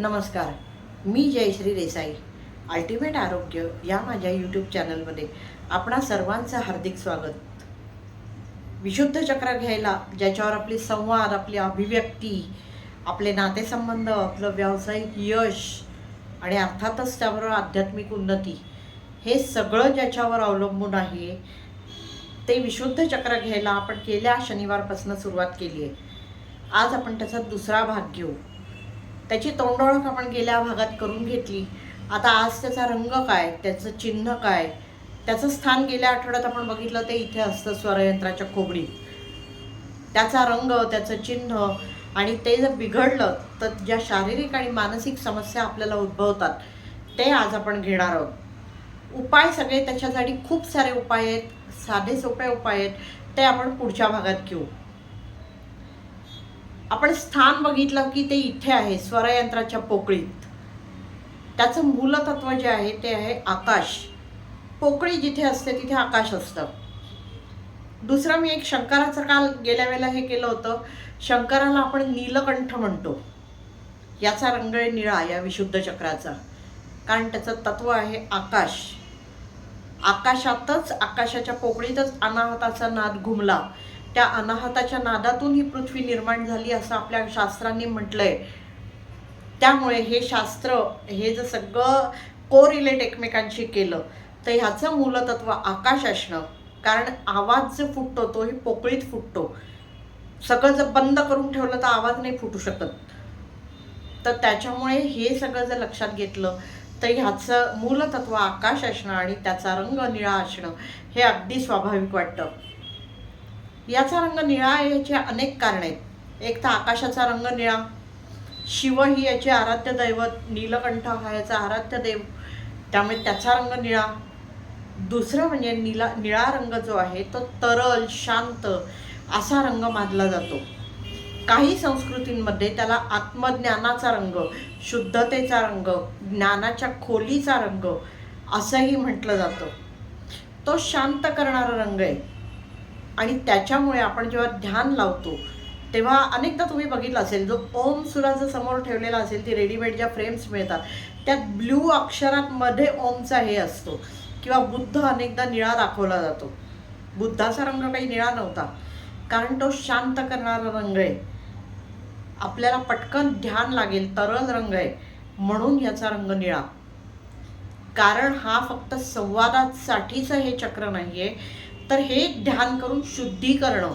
नमस्कार मी जयश्री देसाई. अल्टिमेट आरोग्य या माझ्या यूट्यूब चॅनलमध्ये आपणा सर्वांचं हार्दिक स्वागत. विशुद्ध चक्र घ्यायला ज्याच्यावर आपली संवाद आपली अभिव्यक्ती आपले नातेसंबंध आपलं व्यावसायिक यश आणि अर्थातच त्याबरोबर आध्यात्मिक उन्नती हे सगळं ज्याच्यावर अवलंबून आहे ते विशुद्ध चक्र घ्यायला आपण गेल्या शनिवारपासून सुरुवात केली आहे. आज आपण त्याचा दुसरा भाग घेऊ. त्याची तोंडओळख आपण गेल्या भागात करून घेतली. आता आज त्याचा रंग काय त्याचं चिन्ह काय त्याचं स्थान गेल्या आठवड्यात आपण बघितलं ते इथे असतं स्वरयंत्राच्या खोबडीत त्याचा रंग त्याचं चिन्ह आणि ते जर बिघडलं तर ज्या शारीरिक आणि मानसिक समस्या आपल्याला उद्भवतात ते आज आपण घेणार आहोत. उपाय सगळे त्याच्यासाठी खूप सारे उपाय आहेत साधे सोपे उपाय आहेत ते आपण पुढच्या भागात घेऊ. आपण स्थान बघितलं की ते इथे आहे स्वरयंत्राच्या पोकळीत. त्याचं मूलतत्व जे आहे ते आहे आकाश. पोकळी जिथे असते तिथे आकाश असतं. दुसरं मी एक शंकराचं काल गेल्या वेळेला हे केलं होतं. शंकराला आपण नीलकंठ म्हणतो. याचा रंग आहे निळा या विशुद्ध चक्राचा. कारण त्याचं तत्व आहे आकाश. आकाशातच आकाशाच्या पोकळीतच अनाहताचा नाद घुमला. त्या अनाहताच्या नादातून ही पृथ्वी निर्माण झाली असं आपल्या शास्त्रांनी म्हटलंय. त्यामुळे हे शास्त्र हे जर सगळं कोरिलेट एकमेकांशी केलं तर ह्याचं मूलतत्व आकाश असणं. कारण आवाज जो फुटतो तोही पोकळीत फुटतो. सगळं जर बंद करून ठेवलं तर आवाज नाही फुटू शकत. तर त्याच्यामुळे हे सगळं जर लक्षात घेतलं तर ह्याचं मूलतत्व आकाश असणं आणि त्याचा रंग निळा असणं हे अगदी स्वाभाविक वाटतं. याचा रंग निळा आहे याचे अनेक कारण आहेत. एक तर आकाशाचा रंग निळा. शिव ही याचे आराध्य दैवत नीलकंठ हा याचा आराध्य देव. त्यामुळे त्याचा रंग निळा. दुसरं म्हणजे निला निळा रंग जो आहे तो तरल शांत असा रंग मानला जातो. काही संस्कृतींमध्ये त्याला आत्मज्ञानाचा रंग शुद्धतेचा रंग ज्ञानाच्या खोलीचा रंग असंही म्हटलं जातं. तो शांत करणारा रंग आहे. आणि त्याच्यामुळे आपण जेव्हा ध्यान लावतो तेव्हा अनेकदा तुम्ही बघितलं असेल जो ओम सुराचं समोर ठेवलेला असेल ती रेडीमेड ज्या फ्रेम्स मिळतात त्यात ब्ल्यू अक्षरांमध्ये ओमचा हे असतो. किंवा बुद्ध अनेकदा निळा दाखवला जातो. बुद्धाचा रंग काही निळा नव्हता. कारण तो शांत करणारा रंग आहे. आपल्याला पटकन ध्यान लागेल तरल रंग आहे. म्हणून याचा रंग निळा. कारण हा फक्त संवादासाठीचं हे चक्र नाही आहे तर हे ध्यान करून शुद्धी करणं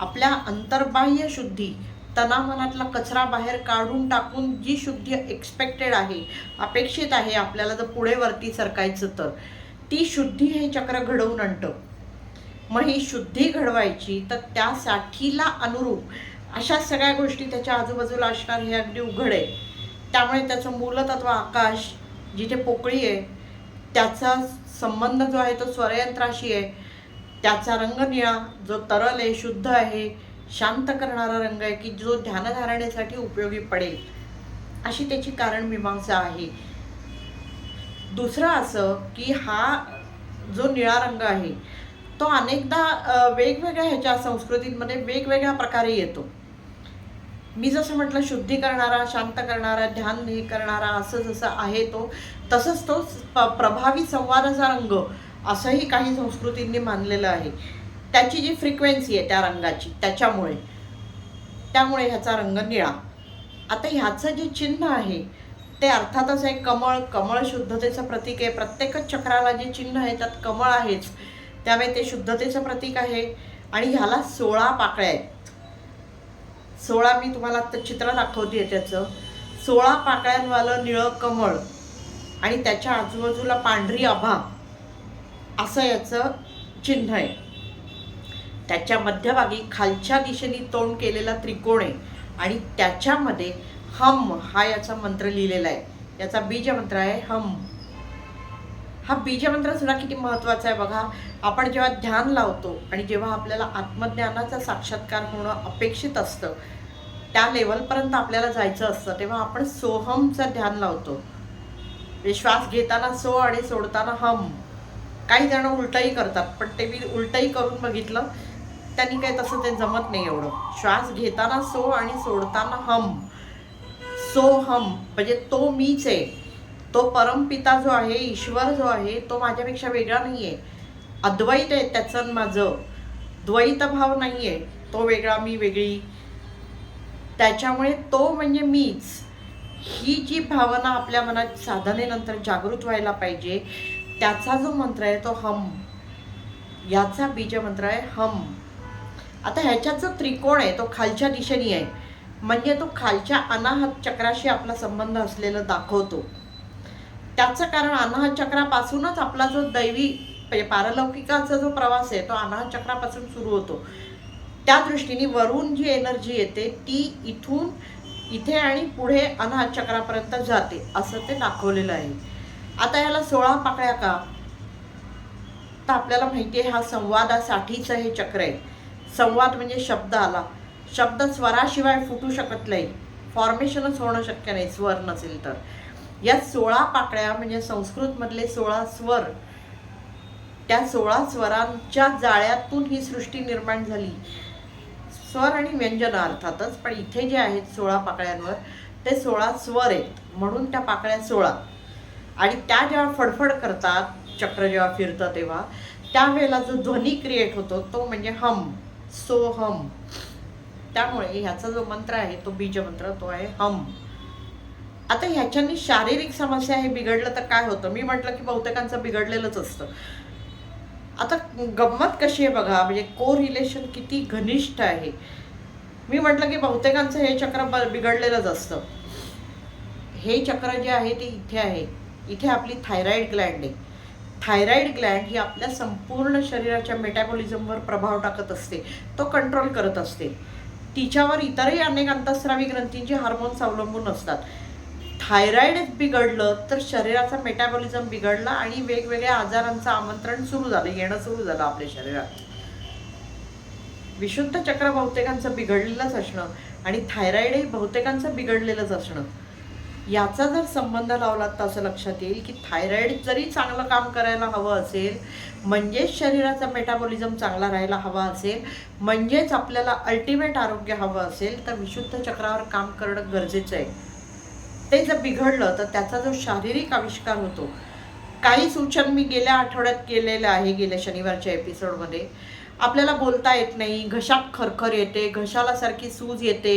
आपल्या अंतर्बाह्य शुद्धी तनामनातला कचरा बाहेर काढून टाकून जी शुद्धी एक्सपेक्टेड आहे अपेक्षित आहे आपल्याला जर पुढे वरती सरकायचं तर ती शुद्धी हे चक्र घडवून आणतं. मग ही शुद्धी घडवायची तर त्यासाठीला अनुरूप अशा सगळ्या गोष्टी त्याच्या आजूबाजूला असणार हे अगदी उघड आहे. त्यामुळे त्याचं मूलतत्व आकाश जिथे पोकळी आहे त्याचा संबंध जो आहे तो स्वरयंत्राशी आहे. त्याचा रंग निळा जो तरल आहे शुद्ध आहे शांत करणारा रंग आहे की जो ध्यानधारणेसाठी उपयोगी पडेल. अशी त्याची कारण मीमांसा आहे. दुसरं असं की हा जो निळा रंग आहे तो अनेकदा वेगवेगळ्या ह्याच्या संस्कृतींमध्ये वेगवेगळ्या प्रकारे येतो. मी जसं म्हटलं शुद्धी करणारा शांत करणारा ध्यान हे करणारा असं जसं आहे तो तसंच तो प- प्रभावी संवादाचा रंग असंही काही संस्कृतींनी मानलेलं आहे. त्याची जी फ्रिक्वेन्सी आहे त्या रंगाची त्याच्यामुळे. त्यामुळे ह्याचा रंग निळा. आता ह्याचं जे चिन्ह आहे ते अर्थातच आहे कमळ कमळ शुद्धतेचं प्रतीक आहे. प्रत्येकच चक्राला जे चिन्ह आहे त्यात कमळ आहेच. त्यामुळे ते शुद्धतेचं प्रतीक आहे. आणि ह्याला सोळा पाकळ्या आहेत. सोळा मी तुम्हाला आत्ता चित्र दाखवते त्याचं. सोळा पाकळ्यांवालं निळं कमळ आणि त्याच्या आजूबाजूला पांढरी आभा असं याचं चिन्ह आहे. त्याच्या मध्यभागी खालच्या दिशेने तोंड केलेला त्रिकोण आहे आणि त्याच्यामध्ये हम हा याचा मंत्र लिहिलेला आहे. याचा बीजमंत्र आहे हम. हा बीजमंत्र सुद्धा किती महत्त्वाचा आहे बघा. आपण जेव्हा ध्यान लावतो आणि जेव्हा आपल्याला आत्मज्ञानाचा साक्षात्कार होणं अपेक्षित असतं त्या लेवलपर्यंत आपल्याला जायचं असतं तेव्हा आपण सोहमचं ध्यान लावतो. विश्वास श्वास घेताना सो आणि सोडताना हम. काही जण उलटंही करतात पण ते मी उलटंही करून बघितलं त्यांनी काही तसं ते जमत नाही एवढं. श्वास घेताना सो आणि सोडताना हम. सो हम. म्हणजे तो मीच आहे. तो परमपिता जो आहे ईश्वर जो आहे तो माझ्यापेक्षा वेगळा नाही आहे अद्वैत आहे त्याचं माझं. द्वैत भाव नाही आहे तो वेगळा मी वेगळी. त्याच्यामुळे तो म्हणजे मीच. ही जी भावना आपल्या मनात साधनेनंतर जागृत व्हायला पाहिजे त्याचा जो मंत्र आहे तो हम. याचा बीजमंत्र आहे हम. आता ह्याच्यात जो त्रिकोण आहे तो खालच्या दिशेने आहे. म्हणजे तो खालच्या अनाहत चक्राशी आपला संबंध असलेला दाखवतो. त्याचं कारण अनाहत चक्रापासूनच आपला जो दैवी म्हणजे पारलौकिकाचा जो प्रवास आहे तो अनाहत चक्रापासून सुरू होतो. त्या दृष्टीने वरून जी एनर्जी येते ती इथून इथे आणि पुढे अनाहत चक्रापर्यंत जाते असं ते दाखवलेलं आहे. आता याला सोळा पाकळ्या का? तर आपल्याला माहिती आहे हा संवादासाठीचं हे चक्र आहे. संवाद म्हणजे शब्द आला. शब्द स्वराशिवाय फुटू शकत नाही. फॉर्मेशनच होणं शक्य नाही स्वर नसेल तर. या सोळा पाकळ्या म्हणजे संस्कृतमधले सोळा स्वर. त्या सोळा स्वरांच्या जाळ्यातून ही सृष्टी निर्माण झाली. स्वर आणि व्यंजन अर्थातच पण इथे जे आहेत सोळा पाकळ्यांवर ते सोळा स्वर आहेत. म्हणून त्या पाकळ्या सोळा. आणि त्या जेव्हा फडफड करतात चक्र जेव्हा फिरतं तेव्हा त्यावेळेला जो ध्वनी क्रिएट होतो तो म्हणजे हम सो हम. त्यामुळे ह्याचा जो मंत्र आहे तो बीजमंत्र तो आहे हम. आता ह्याच्यानी शारीरिक समस्या हे बिघडलं तर काय होतं? मी म्हटलं की बहुतेकांचं बिघडलेलंच असतं. आता गंमत कशी आहे बघा म्हणजे को रिलेशन किती घनिष्ठ आहे. मी म्हटलं की बहुतेकांचं हे चक्र ब- बिघडलेलंच असतं. हे चक्र जे आहे ते इथे आहे. इथे आपली थायरॉईड ग्लँड आहे. थायरॉईड ग्लँड ही आपल्या संपूर्ण शरीराच्या मेटाबॉलिझमवर प्रभाव टाकत असते. तो कंट्रोल करत असते. तिच्यावर इतरही अनेक अंतस्रावी ग्रंथींचे हार्मोन्स अवलंबून असतात. थायरॉईड बिघडलं तर शरीराचा मेटाबॉलिझम बिघडला आणि वेगवेगळ्या आजारांचं आमंत्रण सुरू झालं येणं सुरू झालं आपल्या शरीरात. विशुद्ध चक्र बहुतेकांचं बिघडलेलंच असणं आणि थायरॉईडही बहुतेकांचं बिघडलेलंच असणं. याचा जर संबंध लावला तर असं लक्षात येईल की थायरॉईड जरी चांगलं काम करायला हवं असेल म्हणजेच शरीराचा मेटाबॉलिझम चांगला राहायला हवा असेल म्हणजेच आपल्याला अल्टिमेट आरोग्य हवं असेल तर विशुद्ध चक्रावर काम करणं गरजेचं आहे. ते जर बिघडलं तर त्याचा जो शारीरिक आविष्कार होतो काही सूचन मी गेल्या आठवड्यात केलेलं आहे गेल्या शनिवारच्या एपिसोडमध्ये. आपल्याला बोलता येत नाही घशात खरखर येते घशाला सारखी सूज येते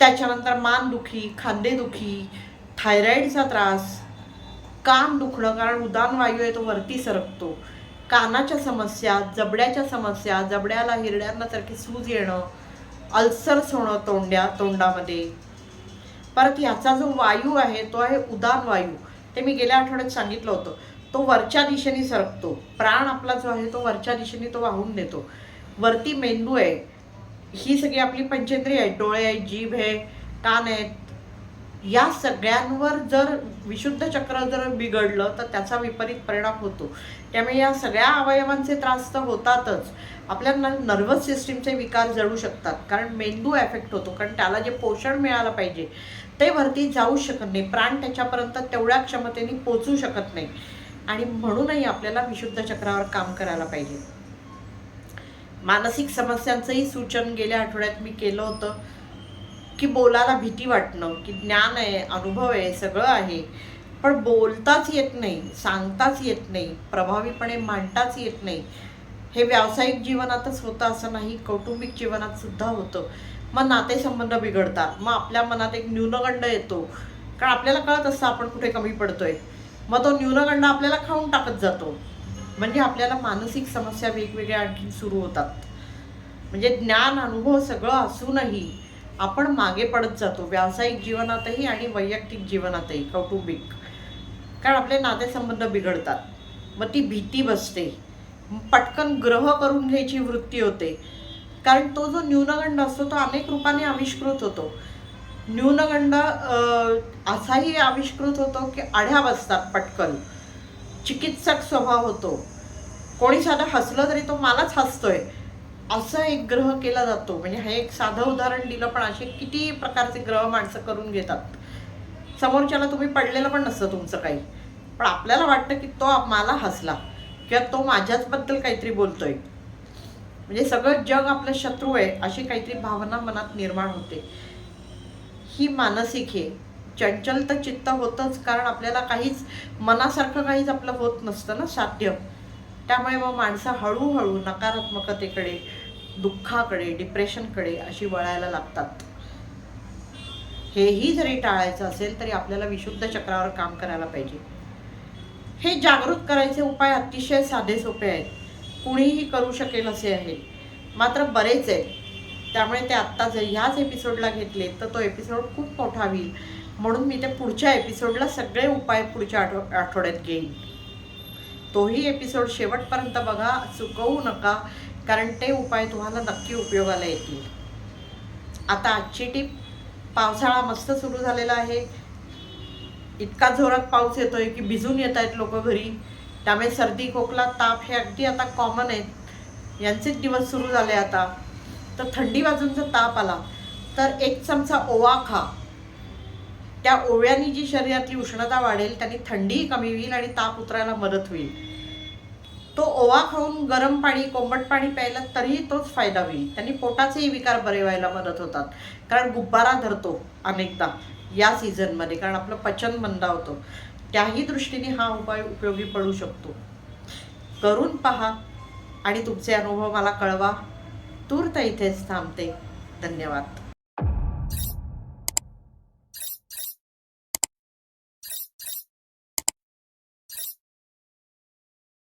त्याच्यानंतर मानदुखी खांदेदुखी थायरॉईडचा त्रास कान दुखणं कारण उदान वायू आहे तो वरती सरकतो. कानाच्या समस्या जबड्याच्या समस्या जबड्याला हिरड्यांना सारखी सूज येणं अल्सर्स होणं तोंड्या तोंडामध्ये. परत याचा जो वायू आहे तो आहे उदान वायू. ते मी गेल्या आठवड्यात सांगितलं होतं. तो वरच्या दिशेने सरकतो. प्राण आपला जो आहे तो वरच्या दिशेने तो वाहून देतो वरती मेंदू आहे. ही सगळी आपली पंचेंद्रिय आहेत डोळे आहेत जीभ आहे कान आहेत. या सगळ्यांवर जर विशुद्ध चक्र जर बिघडलं तर त्याचा विपरीत परिणाम होतो. त्यामुळे या सगळ्या अवयवांचे त्रास तर होतातच. आपल्या नर्वस सिस्टीमचे विकार जळू शकतात कारण मेंदू एफेक्ट होतो कारण त्याला जे पोषण मिळालं पाहिजे ते वरती जाऊ शकत नाही. प्राण त्याच्यापर्यंत तेवढ्या क्षमतेने पोचू शकत नाही. आणि म्हणूनही आपल्याला विशुद्ध चक्रावर काम करायला पाहिजे. मानसिक समस्यांचंही सूचन गेल्या आठवड्यात मी केलं होतं की बोलायला भीती वाटणं की ज्ञान आहे अनुभव आहे सगळं आहे. पण बोलताच येत नाही सांगताच येत नाही प्रभावीपणे मांडताच येत नाही. हे व्यावसायिक जीवनातच होतं असं नाही कौटुंबिक जीवनात सुद्धा होतं. मग नातेसंबंध बिघडतात मग आपल्या मनात एक न्यूनगंड येतो. कारण आपल्याला कळत असतं आपण कुठे कमी पडतोय. मग तो न्यूनगंड आपल्याला खाऊन टाकत जातो. म्हणजे आपल्याला मानसिक समस्या वेगवेगळ्या आणखी सुरू होतात. म्हणजे ज्ञान अनुभव सगळं असूनही आपण मागे पडत जातो. व्यावसायिक जीवनातही आणि वैयक्तिक जीवनातही कौटुंबिक. कारण आपले नातेसंबंध बिघडतात. मग ती भीती बसते. पटकन ग्रह करून घ्यायची वृत्ती होते. कारण तो जो न्यूनगंड असतो तो अनेक रूपाने आविष्कृत होतो. न्यूनगंड असाही आविष्कृत होतो की आढ्या बसतात पटकन. चिकित्सक स्वभाव होतो. कोणी साधं हसलं तरी तो मलाच हसतोय. असा एक ग्रह केला जातो. म्हणजे हे एक साधं उदाहरण दिलं पण असे किती प्रकारचे ग्रह माणसं करून घेतात. समोरच्याला तुम्ही पडलेलं पण नसतं तुमचं काही. पण आपल्याला वाटतं की तो मला हसला किंवा तो माझ्याचबद्दल काहीतरी बोलतोय. म्हणजे सगळं जग आपलं शत्रू आहे अशी काहीतरी भावना मनात निर्माण होते. ही मानसिक हे. चंचल तर चित्त होतंच कारण आपल्याला काहीच मनासारखं काहीच आपलं होत नसतं ना साध्य. त्यामुळे मग माणसं हळूहळू नकारात्मकतेकडे दुःखाकडे डिप्रेशनकडे अशी वळायला लागतात. हेही जरी टाळायचं असेल तरी आपल्याला विशुद्ध चक्रावर काम करायला पाहिजे. हे जागृत करायचे उपाय अतिशय साधे सोपे आहेत. कुणीही करू शकेल असे आहेत मात्र बरेच आहेत. त्यामुळे ते आत्ता जर ह्याच एपिसोडला घेतले तर तो एपिसोड खूप मोठा होईल. म्हणून मी ते पुढच्या एपिसोडला सगळे उपाय पुढच्या आठव आठवड्यात घेईन. तोही एपिसोड शेवटपर्यंत बघा. चुकवू नका. कारण ते उपाय तुम्हाला नक्की उपयोगाला येतील. आता आजची टीप पावसाळा मस्त सुरू झालेला आहे. इतका जोरात पाऊस येतोय की भिजून येत आहेत लोक घरी. त्यामुळे सर्दी खोकला ताप हे अगदी आता कॉमन आहेत. यांचेच दिवस सुरू झाले आता. तर थंडी वाजून ताप आला तर एक चमचा ओवा खा. त्या ओव्यानी जी शरीरातली उष्णता वाढेल त्यांनी थंडीही कमी होईल आणि ताप उतरायला मदत होईल. तो ओवा खाऊन गरम पाणी कोंबट पाणी प्यायला तरीही तोच फायदा होईल. त्यांनी पोटाचेही विकार बरे व्हायला मदत होतात. कारण गुब्बारा धरतो अनेकदा या सीझनमध्ये कारण आपलं पचन मंदा होतं. त्याही दृष्टीने हा उपाय उपयोगी पडू शकतो. करून पहा आणि तुमचे अनुभव मला कळवा. तूर्त इथेच थांबते. धन्यवाद.